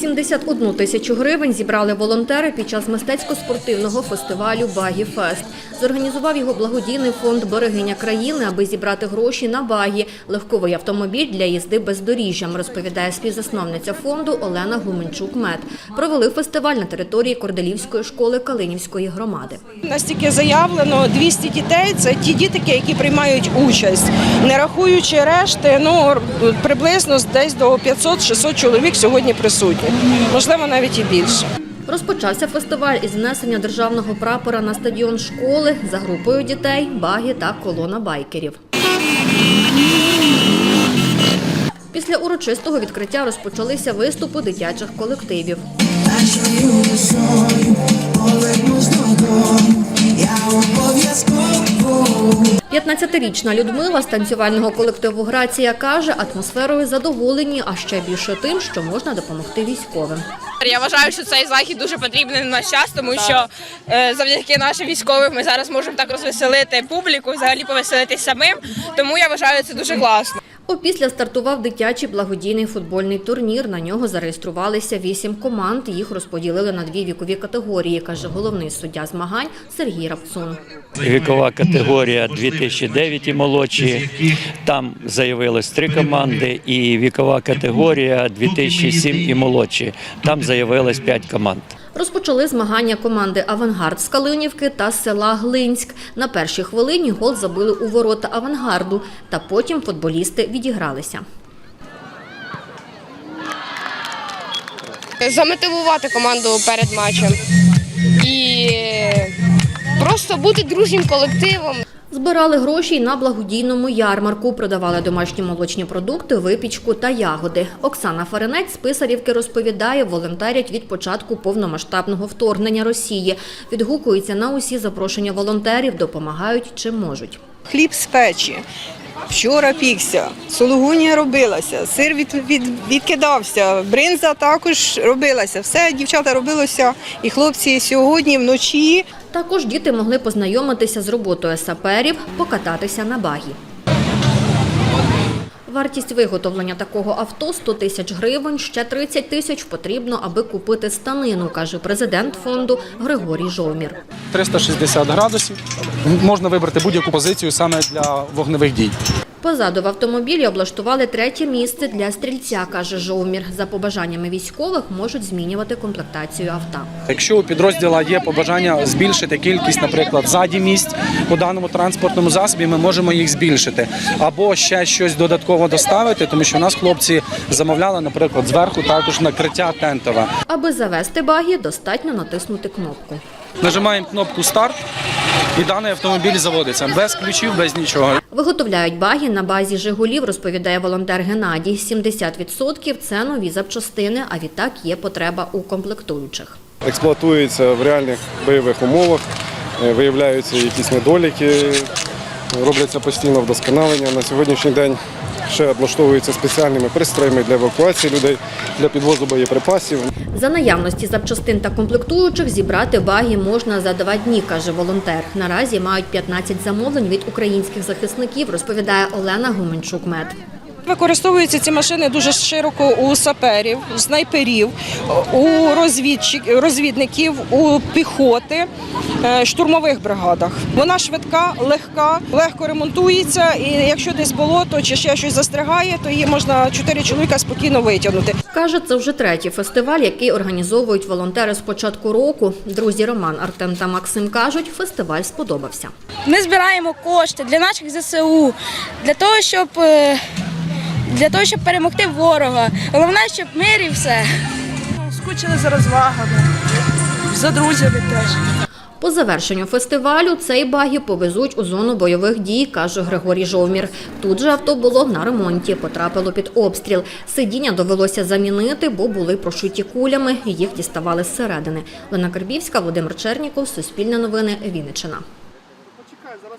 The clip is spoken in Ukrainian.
71 тисячу гривень зібрали волонтери під час мистецько-спортивного фестивалю «Багі Фест». Зорганізував його благодійний фонд «Берегиня країни», аби зібрати гроші на багі – легковий автомобіль для їзди бездоріжжям, розповідає співзасновниця фонду Олена Гуменчук-Мед. Провели фестиваль на території Корделівської школи Калинівської громади. Настільки заявлено 200 дітей. Це ті діти, які приймають участь, не рахуючи решти. Ну приблизно десь до 500-600 чоловік сьогодні присутні. Можливо, навіть і більше. Розпочався фестиваль із внесення державного прапора на стадіон школи за групою дітей, багі та колона байкерів. Після урочистого відкриття розпочалися виступи дитячих колективів. Нашою весною повернусь додому, я обов'язково 15-річна Людмила з танцювального колективу Грація каже, атмосферою задоволені, а ще більше тим, що можна допомогти військовим. Я вважаю, що цей захід дуже потрібний на час, тому що е, завдяки нашим військовим ми зараз можемо так розвеселити публіку, взагалі повеселитись самим. Тому я вважаю це дуже класно. Опісля стартував дитячий благодійний футбольний турнір. На нього зареєструвалися вісім команд. Їх розподілили на дві вікові категорії, каже головний суддя змагань Сергій Равцун. Вікова категорія 2009 і молодші. Там заявилось три команди, і вікова категорія 2007 і молодші. Там заявилось п'ять команд. Розпочали змагання команди Авангард з Калинівки та села Глинськ. На першій хвилині гол забили у ворота авангарду, та потім футболісти відігралися. замотивувати команду перед матчем і просто бути дружнім колективом. Збирали гроші на благодійному ярмарку, продавали домашні молочні продукти, випічку та ягоди. Оксана Фаренець з Писарівки розповідає, волонтерять від початку повномасштабного вторгнення Росії. Відгукуються на усі запрошення волонтерів, допомагають чим можуть. Хліб з печі. Вчора пікся, сологунія робилася, сир від, від, відкидався, бринза також робилася. Все дівчата робилося, і хлопці сьогодні вночі. Також діти могли познайомитися з роботою саперів, покататися на багі. Вартість виготовлення такого авто 100 тисяч гривень, ще 30 тисяч потрібно, аби купити станину, каже президент фонду Григорій Жовмір. 360 градусів. Можна вибрати будь-яку позицію саме для вогневих дій. Позаду в автомобілі облаштували третє місце для стрільця, каже Жовмір. За побажаннями військових можуть змінювати комплектацію авто. Якщо у підрозділа є побажання збільшити кількість, наприклад, ззаді місць у даному транспортному засобі, ми можемо їх збільшити або ще щось додатково доставити, тому що у нас хлопці замовляли, наприклад, зверху також накриття тентове. Аби завести багі, достатньо натиснути кнопку. Нажимаємо кнопку старт, і даний автомобіль заводиться без ключів, без нічого. Виготовляють багі на базі «Жигулів», розповідає волонтер Геннадій. 70% – це нові запчастини, а відтак є потреба у комплектуючих. експлуатується в реальних бойових умовах, е, виявляються якісь недоліки, робляться постійно вдосконалення. На сьогоднішній день ще облаштовуються спеціальними пристроями для евакуації людей, для підвозу боєприпасів. За наявності запчастин та комплектуючих зібрати ваги можна за два дні, каже волонтер. Наразі мають 15 замовлень від українських захисників, розповідає Олена Гуменчук-Мед. Використовуються ці машини дуже широко у саперів, у снайперів, у розвідників, у піхоти, е, штурмових бригадах. Вона швидка, легка, легко ремонтується, і якщо десь болото чи ще щось застрягає, то її можна чотири чоловіка спокійно витягнути. Каже, це вже третій фестиваль, який організовують волонтери з початку року. Друзі Роман, Артем та Максим кажуть, фестиваль сподобався. Ми збираємо кошти для наших ЗСУ, для того, щоб, е, для того, щоб перемогти ворога. Головне, щоб мир і все. Скучили за розвагами, за друзями теж. По завершенню фестивалю цей багі повезуть у зону бойових дій, каже Григорій Жовмір. Тут же авто було на ремонті, потрапило під обстріл. Сидіння довелося замінити, бо були прошиті кулями, їх діставали зсередини. Лена Карбівська, Володимир Черніков, Суспільне новини, Вінниччина. Почекай, зараз